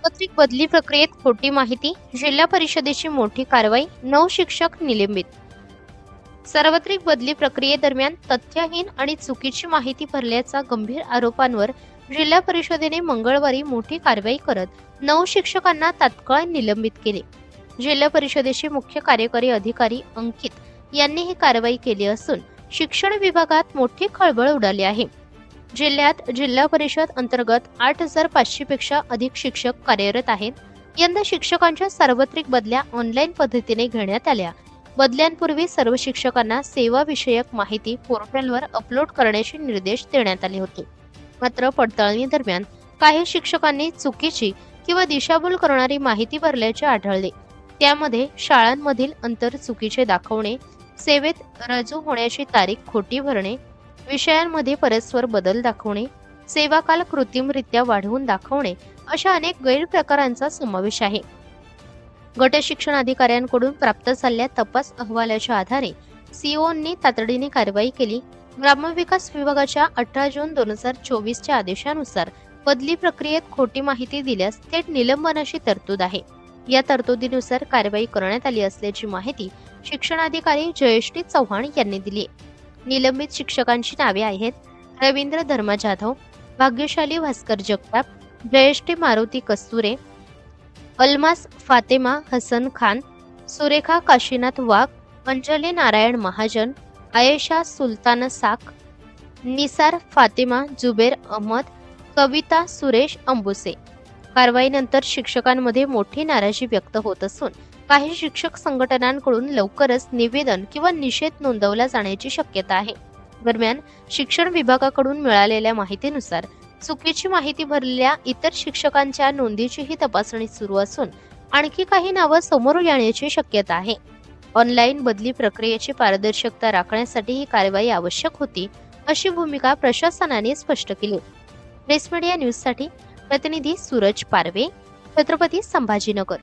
सार्वत्रिक बदली प्रक्रियेत खोटी माहिती जिल्हा परिषदेची मोठी कारवाई नऊ शिक्षक निलंबित. सार्वत्रिक बदली प्रक्रियेदरम्यान तथ्यहीन आणि चुकीची माहिती भरल्याचा गंभीर आरोपांवर जिल्हा परिषदेने मंगळवारी मोठी कारवाई करत नऊ शिक्षकांना तात्काळ निलंबित केले. जिल्हा परिषदेचे मुख्य कार्यकारी अधिकारी अंकित यांनी ही कारवाई केली असून शिक्षण विभागात मोठी खळबळ उडाली आहे. जिल्ह्यात जिल्हा परिषद अंतर्गत आठ हजार पाचशे पेक्षा अधिक शिक्षक कार्यरत आहेत. यंदा शिक्षकांच्या सार्वत्रिक बदल्या ऑनलाईन पद्धतीने घेण्यात आल्या. बदल्यांपूर्वी सर्व शिक्षकांना सेवाविषयक माहिती पोर्टलवर अपलोड करण्याचे निर्देश देण्यात आले होते. मात्र पडताळणी दरम्यान काही शिक्षकांनी चुकीची किंवा दिशाभूल करणारी माहिती भरल्याचे आढळले. त्यामध्ये शाळांमधील अंतर चुकीचे दाखवणे सेवेत रजू होण्याची तारीख खोटी भरणे विषयांमध्ये परस्पर बदल दाखवणे सेवाकाल कृत्रिमरित्या वाढवून दाखवणे अशा अनेक गैरप्रकारांचा समावेश आहे. गट शिक्षण अधिकाऱ्यांकडून प्राप्त झालेल्या तपास अहवालाच्या आधारे सीओनी तातडीने कारवाई केली. ग्रामविकास विभागाच्या अठरा जून दोन हजार चोवीसच्या आदेशानुसार बदली प्रक्रियेत खोटी माहिती दिल्यास थेट निलंबनाची तरतूद आहे. या तरतुदीनुसार कारवाई करण्यात आली असल्याची माहिती शिक्षणाधिकारी जयश्री चव्हाण यांनी दिली निलंबित शिक्षकांची नावे आहेत. रवींद्र धर्मा जाधव भाग्यशाली भास्कर जगताप जयष्ठी मारुती कस्तुरे अल्मास फातेमा हसन खान सुरेखा काशीनाथ वाघ अंजली नारायण महाजन आयेशा सुलतान साख निसार फातिमा जुबेर अहमद कविता सुरेश अंबुसे. कारवाईनंतर शिक्षकांमध्ये मोठी नाराजी व्यक्त होत असून काही शिक्षक संघटनांकडून लवकरच निवेदन किंवा निषेध नोंदवला जाण्याची शक्यता आहे. दरम्यान शिक्षण विभागाकडून मिळालेल्या माहितीनुसार चुकीची माहिती भरलेल्या इतर शिक्षकांच्या नोंदीचीही तपासणी सुरू असून आणखी काही नावं समोर येण्याची शक्यता आहे. ऑनलाईन बदली प्रक्रियेची पारदर्शकता राखण्यासाठी ही कारवाई आवश्यक होती अशी भूमिका प्रशासनाने स्पष्ट केली. प्रेस मीडिया न्यूजसाठी प्रतिनिधी सूरज पारवे छत्रपती संभाजीनगर.